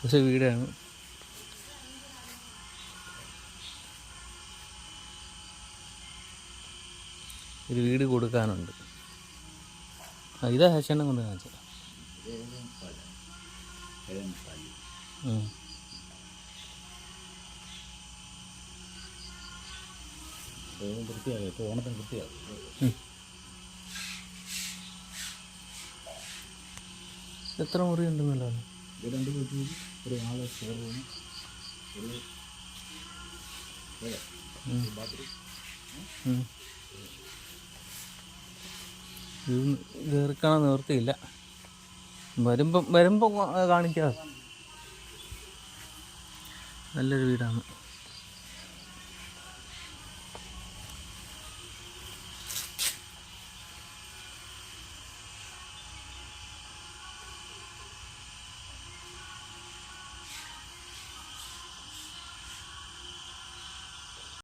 പക്ഷെ വീടാണ്. ഒരു വീട് കൊടുക്കാനുണ്ട്. ആ ഇതാ ഹേച്ചെണ്ണം കൊണ്ട് കാണിച്ചത് എത്ര മുറി ഉണ്ടെന്നല്ലോ ഇത് രണ്ട് വീട്ടിൽ ഒരു നാല് സ്റ്റോർ റൂം ഒരു ബാത്റൂം. ഇത് നിവൃത്തിയില്ല. വരുമ്പം വരുമ്പം കാണിക്കാം. നല്ലൊരു വീടാണ്.